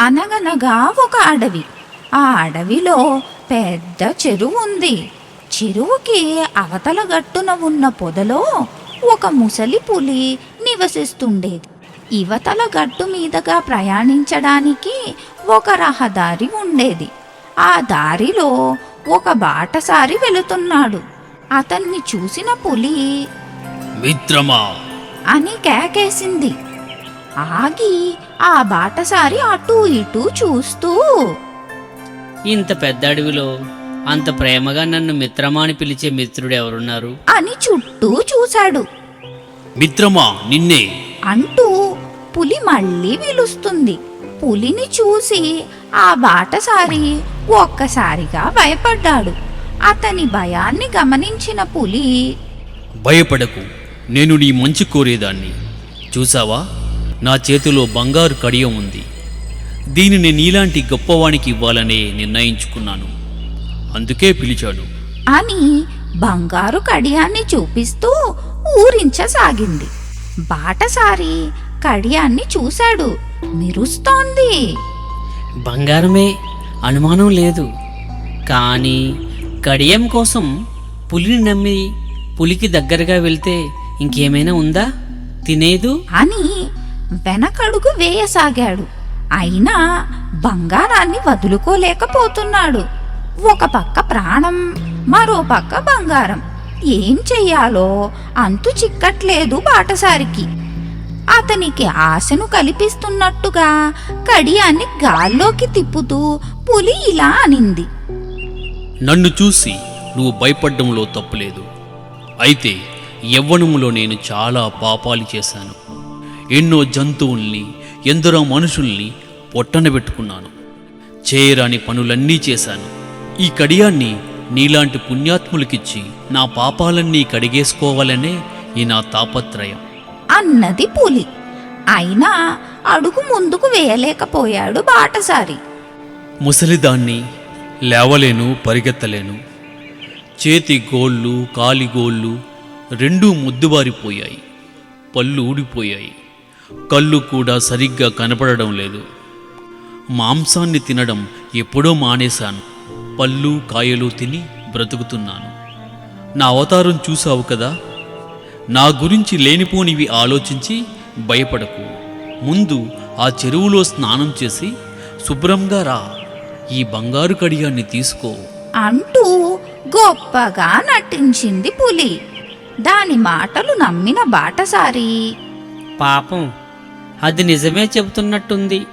అనగనగా ఒక అడవి. ఆ అడవిలో పెద్ద చెరువు ఉంది. చెరువుకి అవతల గట్టున ఉన్న పొదలో ఒక ముసలి పులి నివసిస్తుండేది. ఇవతల గట్టు మీదుగా ప్రయాణించడానికి ఒక రహదారి ఉండేది. ఆ దారిలో ఒక బాటసారి వెళుతున్నాడు. అతన్ని చూసిన పులి మిత్రమా? అని కేకేసింది. ఆగి ఆ బాటసారి అటూ ఇటూ చూస్తూ. ఇంత పెద్ద అడవిలో అంత ప్రేమగా నన్ను మిత్రమా అని పిలిచే మిత్రుడు ఎవరున్నారు అని చుట్టూ చూశాడు. మిత్రమా నిన్నే? అంటూ పులి మళ్ళీ పిలుస్తుంది పులిని చూసి ఆ బాటసారి ఒక్కసారిగా భయపడ్డాడు. అతని భయాన్ని గమనించిన పులి భయపడకు. నేను నీ మంచి కోరేదాన్ని. చూసావా? నా చేతిలో బంగారు కడియం ఉంది. దీనిని నీలాంటి గొప్పవానికి ఇవ్వాలనే నిర్ణయించుకున్నాను. అందుకే పిలిచాడు. అని బంగారు కడియాన్ని చూపిస్తూ ఊరించసాగింది. బాటసారి కడియాన్ని చూశాడు. మెరుస్తోంది బంగారమే అనుమానం లేదు. కానీ కడియం కోసం పులిని నమ్మి పులికి దగ్గరగా వెళ్తే ఇంకేమైనా ఉందా? తినేదు? అని వెనకడుగు వేయసాగాడు. అయినా బంగారాన్ని వదులుకోలేకపోతున్నాడు. ఒక పక్క ప్రాణం మరో పక్క బంగారం. ఏం చెయ్యాలో అంతు చిక్కట్లేదు బాటసారికి. అతనికి ఆశను కల్పిస్తున్నట్టుగా కడియాన్ని గాల్లోకి తిప్పుతూ పులి ఇలా అనింది. నన్ను చూసి నువ్వు భయపడ్డంలో తప్పులేదు. అయితే యవ్వనములో నేను చాలా పాపాలు చేశాను. ఎన్నో జంతువుల్ని ఎందరో మనుషుల్ని పొట్టన పెట్టుకున్నాను. చేయరాని పనులన్నీ చేశాను. ఈ కడియాన్ని నీలాంటి పుణ్యాత్ములకిచ్చి నా పాపాలన్నీ కడిగేసుకోవాలనే ఈ నా తాపత్రయం. అన్నది పులి. అయినా అడుగు ముందుకు వేయలేకపోయాడు బాటసారి. ముసలిదాన్ని లేవలేను పరిగెత్తలేను. చేతి గోళ్ళు కాలి గోళ్ళు రెండూ ముద్దుబారిపోయాయి. పళ్ళు ఊడిపోయాయి. కళ్ళు కూడా సరిగ్గా కనపడడం లేదు. మాంసాన్ని తినడం ఎప్పుడో మానేశాను. పళ్ళు కాయలు తిని బ్రతుకుతున్నాను. నా అవతారం చూసావు కదా? నా గురించి లేనిపోనివి ఆలోచించి భయపడకు. ముందు ఆ చెరువులో స్నానం చేసి శుభ్రంగా రా. ఈ బంగారు కడియాన్ని తీసుకో. అంటూ గొప్పగా నటించింది పులి. దాని మాటలు నమ్మిన బాటసారి. పాపం. అది నిజమే చెబుతున్నట్టుంది.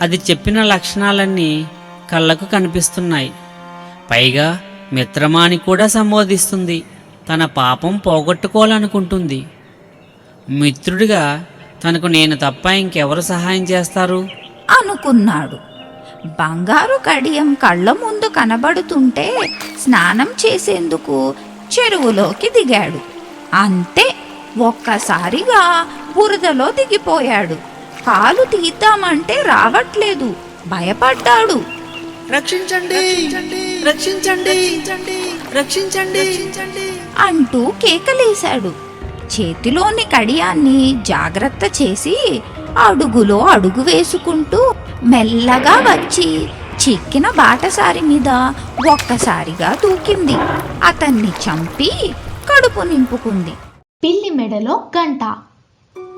అది చెప్పిన లక్షణాలన్నీ కళ్ళకు కనిపిస్తున్నాయి. పైగా మిత్రమాని కూడా సంబోధిస్తుంది. తన పాపం పోగొట్టుకోవాలనుకుంటుంది. మిత్రుడిగా తనకు నేను తప్ప ఇంకెవరు సహాయం చేస్తారు? అనుకున్నాడు. బంగారు కడియం కళ్ళ ముందు కనబడుతుంటే స్నానం చేసేందుకు చెరువులోకి దిగాడు. అంతే ఒక్కసారిగా బురదలో దిగిపోయాడు. కాలు తీద్దామంటే రావట్లేదు. భయపడ్డాడు. రక్షించండి. రక్షించండి. రక్షించండి. అంటూ కేకలేశాడు. చేతిలోని కడియాన్ని జాగ్రత్త చేసి అడుగులో అడుగు వేసుకుంటూ మెల్లగా వచ్చి చిక్కిన బాటసారి మీద ఒక్కసారిగా దూకింది. అతన్ని చంపి కడుపు నింపుకుంది. పిల్లి మెడలో గంట.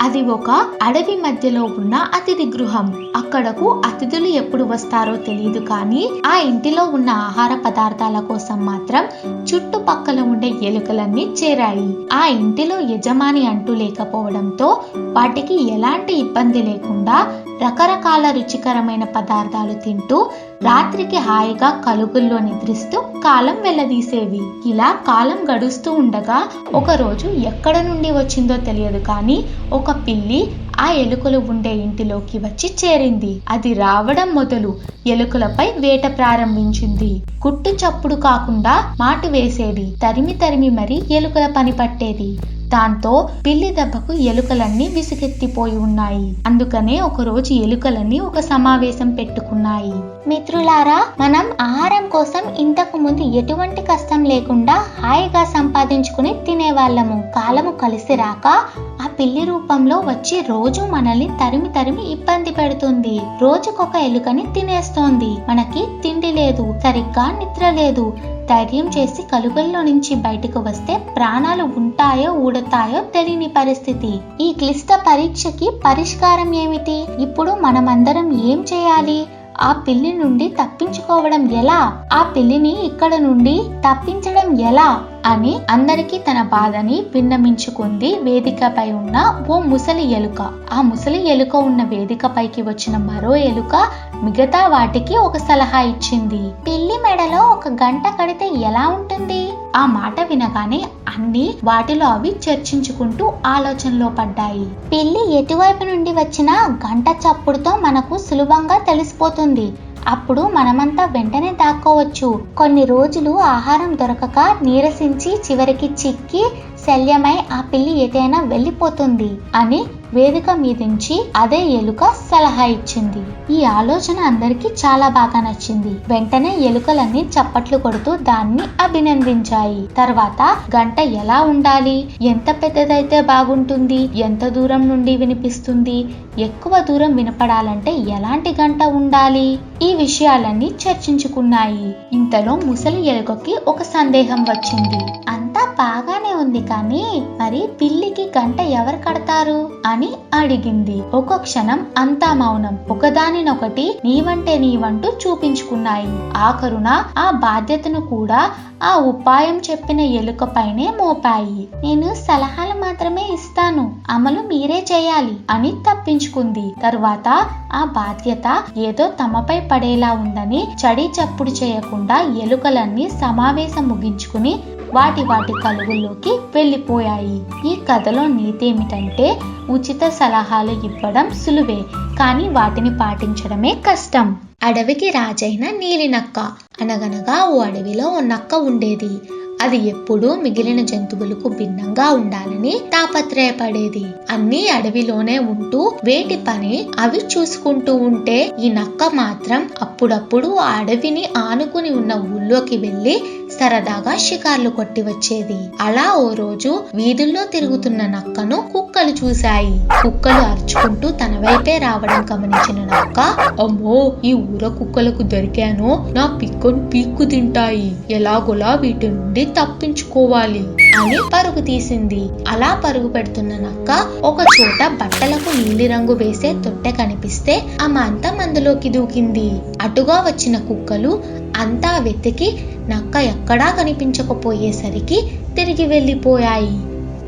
అది ఒక అడవి మధ్యలో ఉన్న అతిథి గృహం. అక్కడకు అతిథులు ఎప్పుడు వస్తారో తెలియదు కానీ ఆ ఇంటిలో ఉన్న ఆహార పదార్థాల కోసం మాత్రం చుట్టుపక్కల ఉండే ఎలుకలన్నీ చేరాయి. ఆ ఇంటిలో యజమాని అంటూ లేకపోవడంతో వాటికి ఎలాంటి ఇబ్బంది లేకుండా రకరకాల రుచికరమైన పదార్థాలు తింటూ రాత్రికి హాయిగా కలుగుల్లో నిద్రిస్తూ కాలం వెళ్ళదీసేవి ఇలా కాలం గడుస్తూ ఉండగా ఒక రోజు ఎక్కడ నుండి వచ్చిందో తెలియదు కానీ ఒక పిల్లి ఆ ఎలుకలు ఉండే ఇంటిలోకి వచ్చి చేరింది. అది రావడం మొదలు ఎలుకలపై వేట ప్రారంభించింది. గుట్టు చప్పుడు కాకుండా మాటు వేసేది. తరిమి తరిమి మరి ఎలుకల పని పట్టేది. దాంతో పిల్లి దెబ్బకు ఎలుకలన్నీ విసుగెత్తిపోయి ఉన్నాయి. అందుకనే ఒకరోజు ఎలుకలన్నీ ఒక సమావేశం పెట్టుకున్నాయి. మిత్రులారా మనం ఆహారం కోసం ఇంతకు ముందు ఎటువంటి కష్టం లేకుండా హాయిగా సంపాదించుకుని తినేవాళ్ళము. కాలము కలిసి రాక ఆ పిల్లి రూపంలో వచ్చి రోజు మనల్ని తరిమి తరిమి ఇబ్బంది పెడుతుంది. రోజుకొక ఎలుకని తినేస్తోంది. మనకి తిండి లేదు సరిగ్గా నిద్ర లేదు. ధైర్యం చేసి కలుగల్లో నుంచి బయటకు వస్తే ప్రాణాలు ఉంటాయో ఊడతాయో తెలియని పరిస్థితి. ఈ క్లిష్ట పరీక్షకి పరిష్కారం ఏమిటి? ఇప్పుడు మనమందరం ఏం చేయాలి? ఆ పిల్లి నుండి తప్పించుకోవడం ఎలా? ఆ పిల్లిని ఇక్కడ నుండి తప్పించడం ఎలా? అని అందరికీ తన బాధని విన్నమించుకుంది వేదికపై ఉన్న ఓ ముసలి ఎలుక. ఆ ముసలి ఎలుక ఉన్న వేదికపైకి వచ్చిన మరో ఎలుక మిగతా వాటికి ఒక సలహా ఇచ్చింది. పిల్లి మెడలో ఒక గంట కడితే ఎలా ఉంటుంది? ఆ మాట వినగానే అన్ని వాటిలో అవి చర్చించుకుంటూ ఆలోచనలో పడ్డాయి. పిల్లి ఎటువైపు నుండి వచ్చినా గంట చప్పుడుతో మనకు సులభంగా తెలిసిపోతుంది. అప్పుడు మనమంతా వెంటనే దాక్కోవచ్చు. కొన్ని రోజులు ఆహారం దొరకక నీరసించి చివరికి చిక్కి శల్యమై ఆ పిల్లి ఎటైనా వెళ్ళిపోతుంది అని వేదిక మీదించి అదే ఎలుక సలహా ఇచ్చింది. ఈ ఆలోచన అందరికీ చాలా బాగా నచ్చింది. వెంటనే ఎలుకలన్నీ చప్పట్లు కొడుతూ దాన్ని అభినందించాయి. తర్వాత గంట ఎలా ఉండాలి? ఎంత పెద్దదైతే బాగుంటుంది? ఎంత దూరం నుండి వినిపిస్తుంది? ఎక్కువ దూరం వినపడాలంటే ఎలాంటి గంట ఉండాలి? ఈ విషయాలన్నీ చర్చించుకున్నాయి. ఇంతలో ముసలి ఎలుకకి ఒక సందేహం వచ్చింది. అంతా బాగానే ఉంది కానీ మరి పిల్లికి గంట ఎవరు కడతారు అని అడిగింది. ఒక క్షణం అంతా మౌనం. ఒకదానినొకటి నీవంటే నీవంటూ చూపించుకున్నాయి. ఆఖరున ఆ బాధ్యతను కూడా ఆ ఉపాయం చెప్పిన ఎలుక పైనే మోపాయి. నేను సలహాలు మాత్రమే ఇస్తాను. అమలు మీరే చేయాలి అని తప్పించుకుంది. తరువాత ఆ బాధ్యత ఏదో తమపై పడేలా ఉందని చడి చప్పుడు చేయకుండా ఎలుకలన్నీ సమావేశం ముగించుకుని వాటి వాటి కలుగుల్లోకి వెళ్ళిపోయాయి. ఈ కథలో నీతి ఏమిటంటే ఉచిత సలహాలు ఇవ్వడం సులువే కానీ వాటిని పాటించడమే కష్టం. అడవికి రాజైన నీలి నక్క అనగనగా ఓ అడవిలో ఓ నక్క ఉండేది. అది ఎప్పుడూ మిగిలిన జంతువులకు భిన్నంగా ఉండాలని తాపత్రయపడేది. అన్ని అడవిలోనే ఉంటూ వేటి పని అవి చూసుకుంటూ ఉంటే ఈ నక్క మాత్రం అప్పుడప్పుడు ఆ అడవిని ఆనుకుని ఉన్న ఊళ్ళోకి వెళ్ళి సరదాగా షికార్లు కొట్టి వచ్చేది. అలా ఓ రోజు వీధుల్లో తిరుగుతున్న నక్కను కుక్కలు చూశాయి. కుక్కలు అరుచుకుంటూ తన వైపే రావడం గమనించిన నక్క అమ్మో ఈ ఊర కుక్కలకు దొరికాను. నా పిక్కను పీక్కు తింటాయి. ఎలాగోలా వీటి నుండి తప్పించుకోవాలి అని పరుగు తీసింది. అలా పరుగు పెడుతున్న నక్క ఒక చోట బట్టలకు నీలిరంగు వేసే తొట్టె కనిపిస్తే ఆమె అంతా మందులోకి దూకింది. అటుగా వచ్చిన కుక్కలు అంతా వెతికి నక్క ఎక్కడా కనిపించకపోయేసరికి తిరిగి వెళ్ళిపోయాయి.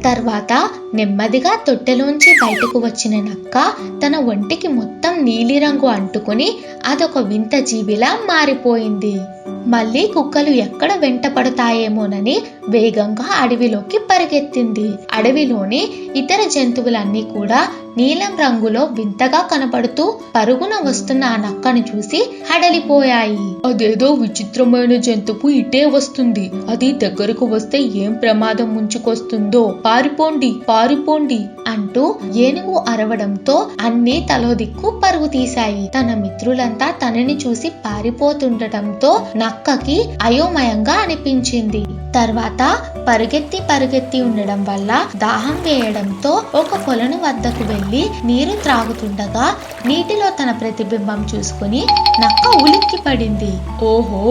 తర్వాత నెమ్మదిగా తొట్టెలోంచి బయటకు వచ్చిన నక్క తన ఒంటికి మొత్తం నీలిరంగు అంటుకుని అదొక వింత జీవిలా మారిపోయింది. మళ్ళీ కుక్కలు ఎక్కడ వెంట పడతాయేమోనని వేగంగా అడవిలోకి పరిగెత్తింది. అడవిలోని ఇతర జంతువులన్నీ కూడా నీలం రంగులో వింతగా కనపడుతూ పరుగున వస్తున్న ఆ నక్కను చూసి హడలిపోయాయి. అదేదో విచిత్రమైన జంతువు ఇటే వస్తుంది. అది దగ్గరకు వస్తే ఏం ప్రమాదం ముంచుకొస్తుందో? పారిపోండి పారిపోండి అంటూ ఏనుగు అరవడంతో అన్నీ తలో దిక్కు పరుగు తీశాయి. తన మిత్రులంతా తనని చూసి పారిపోతుండటంతో నక్కకి అయోమయంగా అనిపించింది. తర్వాత పరుగెత్తి పరుగెత్తి ఉండడం వల్ల దాహం వేయడంతో ఒక కొలను వద్దకు వెళ్ళి నీరు త్రాగుతుండగా నీటిలో తన ప్రతిబింబం చూసుకుని నక్క ఉలిక్కి పడింది ఓహో!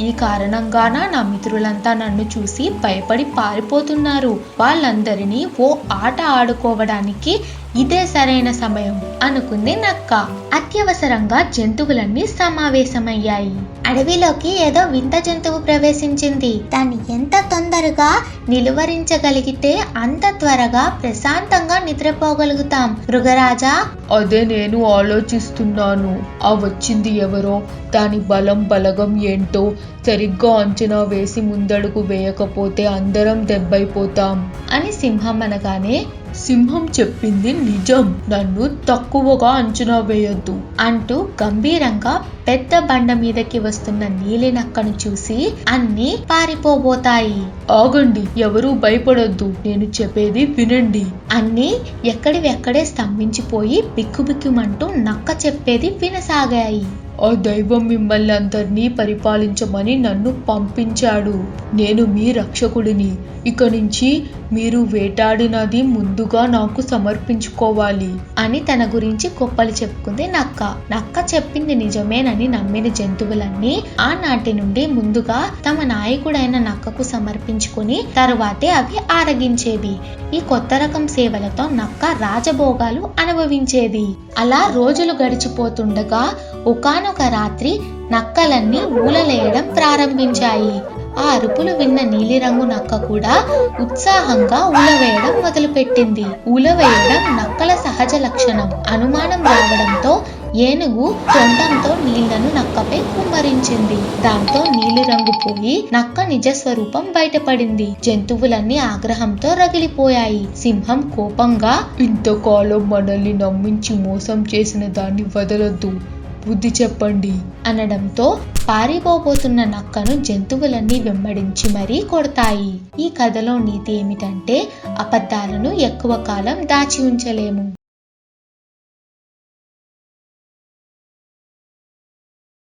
ఈ కారణంగాన నా మిత్రులంతా నన్ను చూసి భయపడి పారిపోతున్నారు. వాళ్ళందరినీ ఓ ఆట ఆడుకోవడానికి ఇదే సరైన సమయం అనుకుంది నక్క. అత్యవసరంగా జంతువులన్నీ సమావేశమయ్యాయి. అడవిలోకి ఏదో వింత జంతువు ప్రవేశించింది. దాన్ని ఎంత తొందరగా నిలువరించగలిగితే అంత త్వరగా ప్రశాంతంగా నిద్రపోగలుగుతాం. మృగరాజా? అదే నేను ఆలోచిస్తున్నాను. ఆ వచ్చింది ఎవరో? దాని బలం బలగం ఏంటో? సరిగ్గా అంచనా వేసి ముందడుగు వేయకపోతే అందరం దెబ్బైపోతాం. అని సింహం అనగానే సింహం చెప్పింది నిజం. నన్ను తక్కువగా అంచనా వేయొద్దు అంటూ గంభీరంగా పెద్ద బండ మీదకి వస్తున్న నీలినక్కను చూసి అన్నీ పారిపోబోతాయి. ఆగండి ఎవరూ భయపడొద్దు. నేను చెప్పేది వినండి. అన్ని ఎక్కడివెక్కడే స్తంభించిపోయి బిక్కుబిక్కుమంటూ నక్క చెప్పేది వినసాగాయి. ఆ దైవం మిమ్మల్ని అందరినీ పరిపాలించమని నన్ను పంపించాడు. నేను మీ రక్షకుడిని. ఇక నుంచి మీరు వేటాడినది ముందుగా నాకు సమర్పించుకోవాలి. అని తన గురించి గొప్పలు చెప్పుకుంది నక్క. నక్క చెప్పింది నిజమేనని నమ్మిన జంతువులన్నీ ఆనాటి నుండి ముందుగా తమ నాయకుడైన నక్కకు సమర్పించుకొని తరువాతే అవి ఆరగించేవి. ఈ కొత్త రకం సేవలతో నక్క రాజభోగాలు అనుభవించేది. అలా రోజులు గడిచిపోతుండగా ఒకానొక రాత్రి నక్కలన్నీ ఊలలేయడం ప్రారంభించాయి. ఆ అరుపులు విన్న నీలిరంగు నక్క కూడా ఉత్సాహంగా ఊలవేయడం మొదలుపెట్టింది. ఊలవేయడం నక్కల సహజ లక్షణం. అనుమానం రావడంతో ఏనుగు తొండంతో నీళ్ళను నక్కపై కుమ్మరించింది. దాంతో నీలిరంగు పోయి నక్క నిజ స్వరూపం బయటపడింది. జంతువులన్నీ ఆగ్రహంతో రగిలిపోయాయి. సింహం కోపంగా ఇంతకాలం మనల్ని నమ్మించి మోసం చేసిన దాన్ని వదలొద్దు. బుద్ధి చెప్పండి అనడంతో పారిపోబోతున్న నక్కను జంతువులన్నీ వెంబడించి మరీ కొడతాయి. ఈ కథలో నీతి ఏమిటంటే అబద్ధాలను ఎక్కువ కాలం దాచి ఉంచలేము.